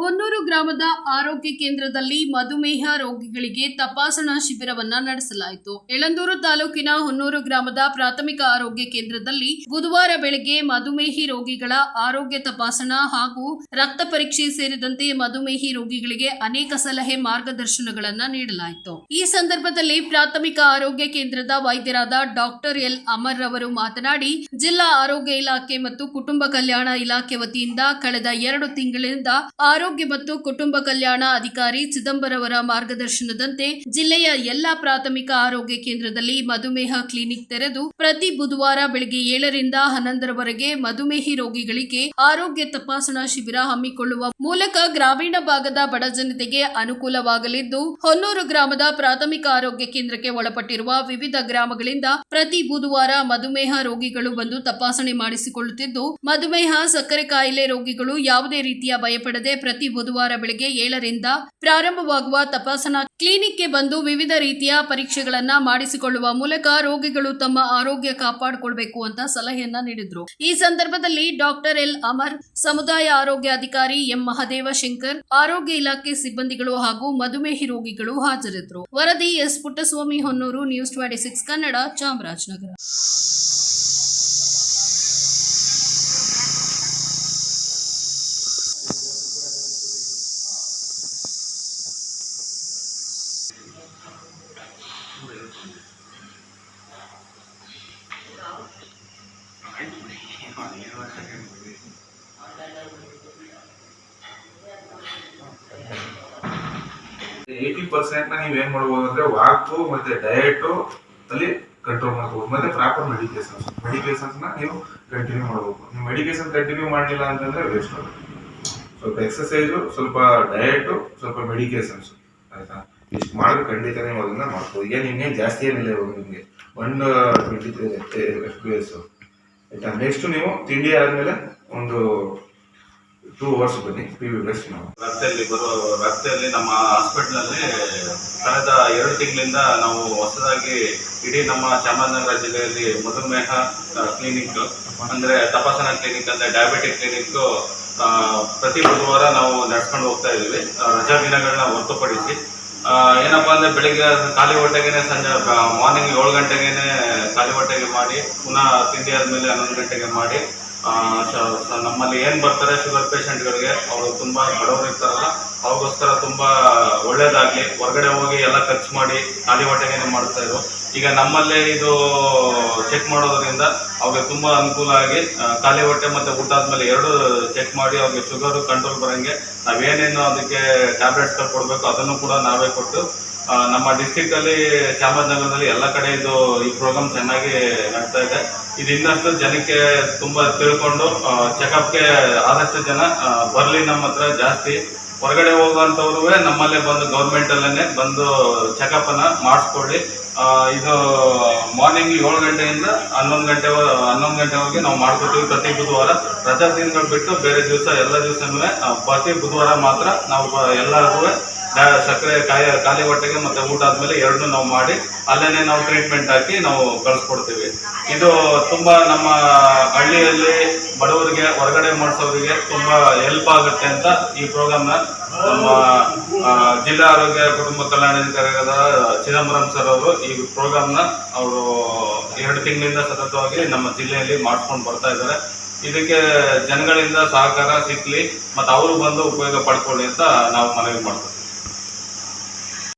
ಹೊನ್ನೂರು ಗ್ರಾಮದ ಆರೋಗ್ಯ ಕೇಂದ್ರದಲ್ಲಿ ಮಧುಮೇಹ ರೋಗಿಗಳಿಗೆ ತಪಾಸಣಾ ಶಿಬಿರವನ್ನ ನಡೆಸಲಾಯಿತು. ಯಳಂದೂರು ತಾಲೂಕಿನ ಹೊನ್ನೂರು ಗ್ರಾಮದ ಪ್ರಾಥಮಿಕ ಆರೋಗ್ಯ ಕೇಂದ್ರದಲ್ಲಿ ಬುಧವಾರ ಬೆಳಗ್ಗೆ ಮಧುಮೇಹಿ ರೋಗಿಗಳ ಆರೋಗ್ಯ ತಪಾಸಣಾ ಹಾಗೂ ರಕ್ತ ಪರೀಕ್ಷೆ ಸೇರಿದಂತೆ ಮಧುಮೇಹಿ ರೋಗಿಗಳಿಗೆ ಅನೇಕ ಸಲಹೆ ಮಾರ್ಗದರ್ಶನಗಳನ್ನ ನೀಡಲಾಯಿತು. ಈ ಸಂದರ್ಭದಲ್ಲಿ ಪ್ರಾಥಮಿಕ ಆರೋಗ್ಯ ಕೇಂದ್ರದ ವೈದ್ಯರಾದ ಡಾಕ್ಟರ್ ಎಲ್ ಅಮರ್ ರವರು ಮಾತನಾಡಿ, ಜಿಲ್ಲಾ ಆರೋಗ್ಯ ಇಲಾಖೆ ಮತ್ತು ಕುಟುಂಬ ಕಲ್ಯಾಣ ಇಲಾಖೆ ವತಿಯಿಂದ ಕಳೆದ ಎರಡು ತಿಂಗಳಿಂದ ಆರೋಗ್ಯ ಮತ್ತು ಕುಟುಂಬ ಕಲ್ಯಾಣ ಅಧಿಕಾರಿ ಚಿದಂಬರವರ ಮಾರ್ಗದರ್ಶನದಂತೆ ಜಿಲ್ಲೆಯ ಎಲ್ಲಾ ಪ್ರಾಥಮಿಕ ಆರೋಗ್ಯ ಕೇಂದ್ರದಲ್ಲಿ ಮಧುಮೇಹ ಕ್ಲಿನಿಕ್ ತೆರೆದು ಪ್ರತಿ ಬುಧವಾರ ಬೆಳಗ್ಗೆ ಏಳರಿಂದ ಹನ್ನೊಂದರವರೆಗೆ ಮಧುಮೇಹಿ ರೋಗಿಗಳಿಗೆ ಆರೋಗ್ಯ ತಪಾಸಣಾ ಶಿಬಿರ ಹಮ್ಮಿಕೊಳ್ಳುವ ಮೂಲಕ ಗ್ರಾಮೀಣ ಭಾಗದ ಬಡ ಜನತೆಗೆ ಅನುಕೂಲವಾಗಲಿದ್ದು, ಹೊನ್ನೂರು ಗ್ರಾಮದ ಪ್ರಾಥಮಿಕ ಆರೋಗ್ಯ ಕೇಂದ್ರಕ್ಕೆ ಒಳಪಟ್ಟಿರುವ ವಿವಿಧ ಗ್ರಾಮಗಳಿಂದ ಪ್ರತಿ ಬುಧವಾರ ಮಧುಮೇಹ ರೋಗಿಗಳು ಬಂದು ತಪಾಸಣೆ ಮಾಡಿಸಿಕೊಳ್ಳುತ್ತಿದ್ದು, ಮಧುಮೇಹ, ಸಕ್ಕರೆ ಕಾಯಿಲೆ ರೋಗಿಗಳು ಯಾವುದೇ ರೀತಿಯ ಭಯಪಡದೆ ಬುಧವಾರ ಬೆಳಗ್ಗೆ ಏಳರಿಂದ ಪ್ರಾರಂಭವಾಗುವ ತಪಾಸಣಾ ಕ್ಲಿನಿಕ್ಗೆ ಬಂದು ವಿವಿಧ ರೀತಿಯ ಪರೀಕ್ಷೆಗಳನ್ನ ಮಾಡಿಸಿಕೊಳ್ಳುವ ಮೂಲಕ ರೋಗಿಗಳು ತಮ್ಮ ಆರೋಗ್ಯ ಕಾಪಾಡಿಕೊಳ್ಬೇಕು ಅಂತ ಸಲಹೆಯನ್ನ ನೀಡಿದ್ರು. ಈ ಸಂದರ್ಭದಲ್ಲಿ ಡಾಕ್ಟರ್ ಎಲ್ ಅಮರ್, ಸಮುದಾಯ ಆರೋಗ್ಯ ಅಧಿಕಾರಿ ಎಂ ಮಹದೇವ ಶಂಕರ್ ಆರೋಗ್ಯ ಇಲಾಖೆ ಸಿಬ್ಬಂದಿಗಳು ಹಾಗೂ ಮಧುಮೇಹಿ ರೋಗಿಗಳು ಹಾಜರಿದ್ದರು. ವರದಿ S Puttaswamy Honnur, news twenty six Kannada, Chamarajanagar. Eighty percent ನೀವು ಏನ್ ಮಾಡ್ಬೋದು ಅಂದ್ರೆ ವಾಕು ಮತ್ತೆ ಡಯಟ್ ಅಲ್ಲಿ ಕಂಟ್ರೋಲ್ ಮಾಡ್ಬೋದು. ಮತ್ತೆ ಪ್ರಾಪರ್ ಮೆಡಿಕೇಶನ್ಸ್ನ ನೀವು ಕಂಟಿನ್ಯೂ ಮಾಡ್ಬೇಕು ನೀವು ಮೆಡಿಕೇಶನ್ ಕಂಟಿನ್ಯೂ ಮಾಡಲಿಲ್ಲ ಅಂತಂದ್ರೆ ವೇಸ್ಟ್ ಆಗುತ್ತೆ. ಸ್ವಲ್ಪ ಎಕ್ಸಸೈಸು ಸ್ವಲ್ಪ ಡಯಟ್ ಸ್ವಲ್ಪ ಮೆಡಿಕೇಶನ್ಸ್ ಆಯ್ತಾ? ಇಷ್ಟು ಮಾಡಿದ್ರೆ ಖಂಡಿತ ನೀವು ಅದನ್ನ ಮಾಡ್ಬೋದು. ಈಗ ಜಾಸ್ತಿ ಏನಿಲ್ಲ ಇವಾಗ ನಿಮಗೆ. One twenty three F P S ಆಯ್ತಾ ನೆಕ್ಸ್ಟ್ ನೀವು ತಿಂಡಿ ಆದ್ಮೇಲೆ ಒಂದು ಟೂ ಅವರ್ಸ್ ಬನ್ನಿ ಪಿ ವಿ ಬೆಸ್ಟ್ ನಾವು ರಸ್ತೆಯಲ್ಲಿ ಬರೋ, ರಸ್ತೆಯಲ್ಲಿ ನಮ್ಮ ಹಾಸ್ಪಿಟ್ಲಲ್ಲಿ ಕಳೆದ ಎರಡು ತಿಂಗಳಿಂದ ನಾವು ಹೊಸದಾಗಿ ಇಡೀ ನಮ್ಮ ಚಾಮರಾಜನಗರ ಜಿಲ್ಲೆಯಲ್ಲಿ ಮಧುಮೇಹ ಕ್ಲಿನಿಕ್ ಅಂದ್ರೆ ತಪಾಸಣಾ ಕ್ಲಿನಿಕ್ ಅಂದ್ರೆ ಡಯಾಬಿಟಿಕ್ ಕ್ಲಿನಿಕ್ ಪ್ರತಿ ಬುಧವಾರ ನಾವು ನಡ್ಸ್ಕೊಂಡು ಹೋಗ್ತಾ ಇದೀವಿ ರಜಾ ದಿನಗಳನ್ನ ಹೊರತುಪಡಿಸಿ. ಏನಪ್ಪಾ ಅಂದ್ರೆ ಬೆಳಿಗ್ಗೆ ಖಾಲಿ ಹೊಟ್ಟೆಗೆನೆ ಸಂಜೆ ಮಾರ್ನಿಂಗ್ ಏಳು ಗಂಟೆಗೆನೆ ಖಾಲಿ ಹೊಟ್ಟೆಗೆ ಮಾಡಿ, ಪುನಃ ತಿಂಡಿ ಆದ್ಮೇಲೆ ಹನ್ನೊಂದು ಗಂಟೆಗೆ ಮಾಡಿ ನಮ್ಮಲ್ಲಿ ಏನ್ ಬರ್ತಾರೆ ಶುಗರ್ ಪೇಷಂಟ್ಗಳಿಗೆ ಅವರು ತುಂಬಾ ಬಡವರು ಇರ್ತಾರಲ್ಲ, ಅವ್ರಿಗೋಸ್ಕರ ತುಂಬಾ ಒಳ್ಳೇದಾಗ್ಲಿ, ಹೊರಗಡೆ ಹೋಗಿ ಎಲ್ಲ ಖರ್ಚು ಮಾಡಿ ಖಾಲಿ ಹೊಟ್ಟೆಗೇನೆ ಮಾಡ್ತಾ ಇದ್ರು ಈಗ ನಮ್ಮಲ್ಲೇ ಇದು ಚೆಕ್ ಮಾಡೋದ್ರಿಂದ ಅವ್ರಿಗೆ ತುಂಬಾ ಅನುಕೂಲ ಆಗಿ ಖಾಲಿ ಹೊಟ್ಟೆ ಮತ್ತೆ ಊಟ ಆದ್ಮೇಲೆ ಎರಡು ಚೆಕ್ ಮಾಡಿ ಅವ್ರಿಗೆ ಶುಗರ್ ಕಂಟ್ರೋಲ್ ಬರಂಗೆ ನಾವೇನೇನು ಅದಕ್ಕೆ ಟ್ಯಾಬ್ಲೆಟ್ಸ್ಗಳು ಕೊಡಬೇಕು ಅದನ್ನು ಕೂಡ ನಾವೇ ಕೊಟ್ಟು ನಮ್ಮ ಡಿಸ್ಟಿಕ್ ಅಲ್ಲಿ, ಚಾಮರಾಜನಗರದಲ್ಲಿ ಎಲ್ಲ ಕಡೆ ಇದು ಈ ಪ್ರೋಗ್ರಾಮ್ ಚೆನ್ನಾಗಿ ನಡ್ತಾ ಇದೆ. ಇದು ಇನ್ನಷ್ಟು ಜನಕ್ಕೆ ತುಂಬಾ ತಿಳ್ಕೊಂಡು ಚೆಕಪ್ಗೆ ಆದಷ್ಟು ಜನ ಬರಲಿ ನಮ್ಮ ಹತ್ರ ಜಾಸ್ತಿ. ಹೊರಗಡೆ ಹೋಗುವಂತವ್ರು ನಮ್ಮಲ್ಲೇ ಬಂದು ಗೌರ್ಮೆಂಟ್ ಅಲ್ಲೇ ಬಂದು ಚೆಕಪ್ ಅನ್ನ ಮಾಡಿಸ್ಕೊಳ್ಳಿ ಇದು ಮಾರ್ನಿಂಗ್ ಏಳು ಗಂಟೆಯಿಂದ ಹನ್ನೊಂದು ಗಂಟೆ ಹನ್ನೊಂದು ಗಂಟೆವರೆಗೆ ನಾವು ಮಾಡ್ಕೊತೀವಿ ಪ್ರತಿ ಬುಧವಾರ. ರಜಾ ದಿನಗಳು ಬಿಟ್ಟು ಬೇರೆ ದಿವಸ ಎಲ್ಲ ದಿವಸನೂ ಪ್ರತಿ ಬುಧವಾರ ಮಾತ್ರ ನಾವು ಎಲ್ಲರಿಗೂ ಸಕ್ಕರೆ ಕಾಯ ಖಾಲಿ ಹೊಟ್ಟೆಗೆ ಮತ್ತೆ ಊಟ ಆದ್ಮೇಲೆ ಎರಡನ್ನೂ ನಾವು ಮಾಡಿ ಅಲ್ಲೇನೆ ನಾವು ಟ್ರೀಟ್ಮೆಂಟ್ ಹಾಕಿ ನಾವು ಕಳಿಸ್ಕೊಡ್ತೀವಿ. ಇದು ತುಂಬಾ ನಮ್ಮ ಹಳ್ಳಿಯಲ್ಲಿ ಬಡವರಿಗೆ, ಹೊರಗಡೆ ಮಾಡಿಸೋರಿಗೆ ತುಂಬಾ ಹೆಲ್ಪ್ ಆಗುತ್ತೆ ಅಂತ ಈ ಪ್ರೋಗ್ರಾಮ್ನ ನಮ್ಮ ಜಿಲ್ಲಾ ಆರೋಗ್ಯ ಕುಟುಂಬ ಕಲ್ಯಾಣಾಧಿಕಾರಿಯಾದ ಚಿದಂಬರಂ ಸರ್ ಅವರು ಈ ಪ್ರೋಗ್ರಾಮ್ನ ಅವರು ಎರಡು ತಿಂಗಳಿಂದ ಸತತವಾಗಿ ನಮ್ಮ ಜಿಲ್ಲೆಯಲ್ಲಿ ಮಾಡ್ಕೊಂಡು ಬರ್ತಾ ಇದ್ದಾರೆ. ಇದಕ್ಕೆ ಜನಗಳಿಂದ ಸಹಕಾರ, ಸಿಕ್ಲಿ, ಮತ್ತು ಅವರು ಬಂದು ಉಪಯೋಗ ಪಡ್ಕೊಳ್ಳಿ ಅಂತ ನಾವು ಮನವಿ ಮಾಡ್ತೀವಿ.